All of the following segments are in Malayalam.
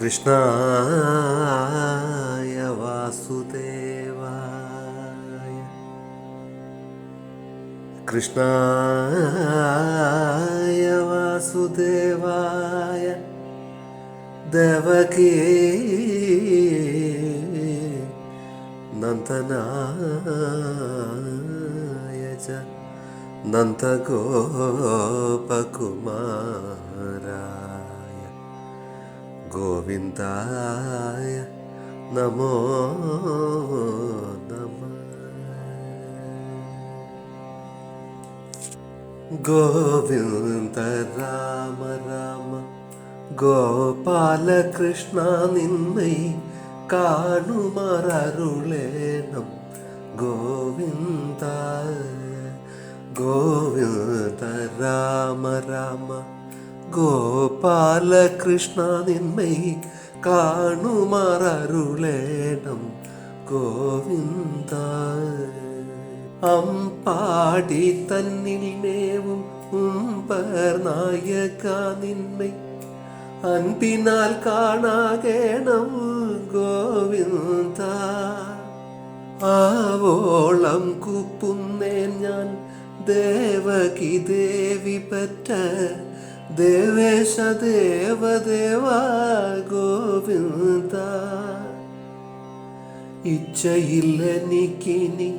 कृष्णाय वासुदेवाय कृष्णाय वासुदेवाय देवकी नन्दनाय च नन्दगोपकुमारा ഗോവിന്ദായ നമോ നമ. ഗോവിന്ദ രാമ രാമ ഗോപാലകൃഷ്ണ നിന്മൈ കാണുമാറരുളേണം ഗോവിന്ദ ഗോവിന്ദ രാമ രാമ. ഗോപാലകൃഷ്ണ നിന്മൈ കാണുമാറരുളേണം ഗോവിന്ദ. അമ്പാടി തന്നിൽ മേവും നായക നിന്മൈ അൻപിനാൽ കാണാകേണം ഗോവിന്ദ. ആവോളം കുപ്പുന്നേൻ ഞാൻ ദേവകി ദേവി പറ്റ ദേവേശ ദേവദേവ ഗോവിന്ദ ഇച്ഛയില്ലെനിക്കിനി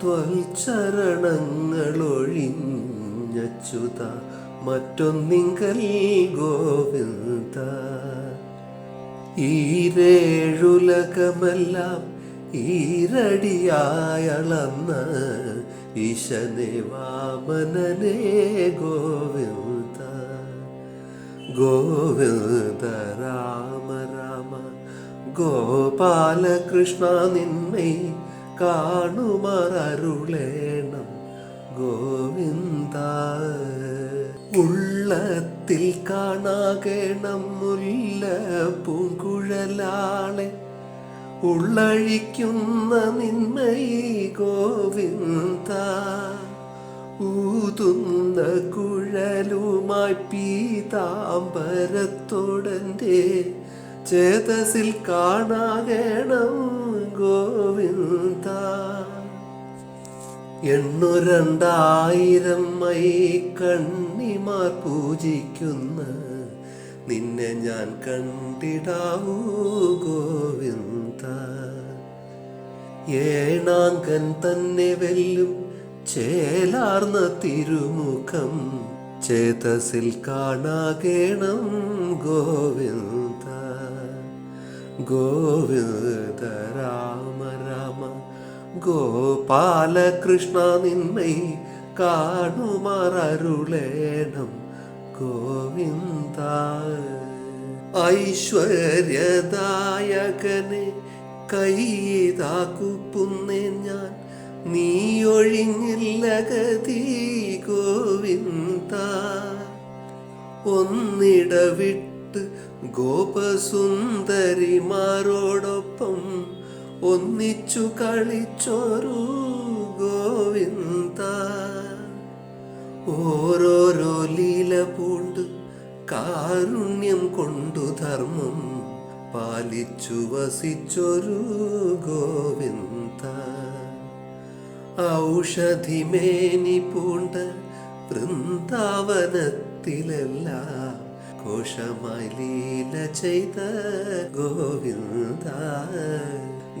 ത്വൽച്ചരണങ്ങളൊഴിഞ്ഞച്ചുത മറ്റൊന്നിങ്കൽ ഗോവിന്ദ ഈരേഴുലകമെല്ലാം ഈരടിയായളന്ന് ഈശനെ വാമനനേ ഗോവിന്ദ. ഗോവിന്ദ രാമ രാമ ഗോപാലകൃഷ്ണ നിന്മൈ കാണുമാരുളേണം ഗോവിന്ദ ഉള്ളത്തിൽ കാണാകേണം മുല്ല പൂങ്കുഴലാളെ. ഉള്ളഴിക്കുന്ന നിന്മയി ഗോവിന്ദ. ഊതുന്ന കുഴലുമായി പീതാംബരത്തോടന്റെ ചേതസിൽ കാണാകേണം ഗോവിന്ദ. എണ്ണുരണ്ടായിരം മൈ കണ്ണിമാർ പൂജിക്കുന്ന നിന്നെ ഞാൻ കണ്ടിടാവൂ ഗോവിന്ദ. ഏണാങ്കൻ തന്നെ വെല്ലും ചേലാർന്ന തിരുമുഖം ചേതസിൽ കാണാകേണം ഗോവിന്ദ. ഗോവിന്ദ രാമ രാമ ഗോപാലകൃഷ്ണ നിന്മൈ കാണുമാറരുളേണം ഗോവിന്ദ. ഐശ്വര്യദായകനെ കൈതാക്കുപ്പുന്നേ ഞാൻ നീ ഒഴിഞ്ഞില്ല ഗതി ഗോവിന്ദ. ഒന്നിടവിട്ട് ഗോപസുന്ദരിമാരോടൊപ്പം ഒന്നിച്ചു കളിച്ചൊരു ഗോവിന്ദ. ഓരോരോ ലീല പൂണ്ട് കാരുണ്യം കൊണ്ടു ധർമ്മം പാലിച്ചു വസിച്ചൊരു ഗോവിന്ദ. ഔഷധിമേനി പൂണ്ട് വൃന്ദാവനത്തിലെല്ലാം കോശമായി ലീല ചെയ്ത ഗോവിന്ദ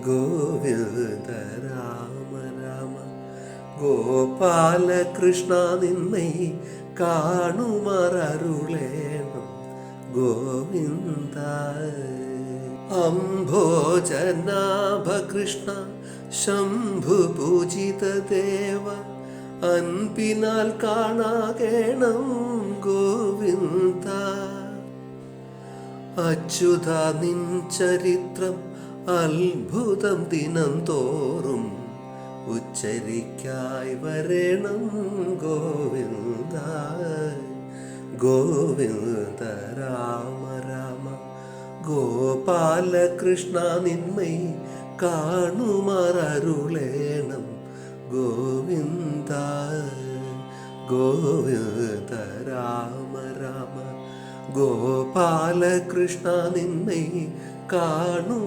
ഗോവിന്ദ രാമ രാമ. ഗോപാലകൃഷ്ണ നിന്നൈ കാണുമാറരുളേണം ഗോവിന്ദ. അംഭോജനാഭകൃഷ്ണ ശംഭു പൂജിത ദേവ അൻപിനാൽ കാണാകേണം ഗോവിന്ദ. അച്യുത നിൻ ചരിത്രം അത്ഭുതം ദിനം തോറും ഉച്ചരിക്കായി വരണം ഗോവിന്ദ. ഗോവിന്ദ രാമ. ഗോപാലകൃഷ്ണ നിന്മൈ കാണുമാറരുളേണം. ഗോവിന്ദ ഗോവിന്ദ രാമ രാമ. ഗോപാലകൃഷ്ണ നിന്മൈ കാണുമാറരുളേണം.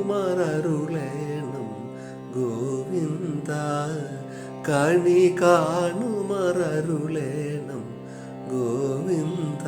ഗോവിന്ദ കണി കാണുമാറരുളേണം. ഗോവിന്ദ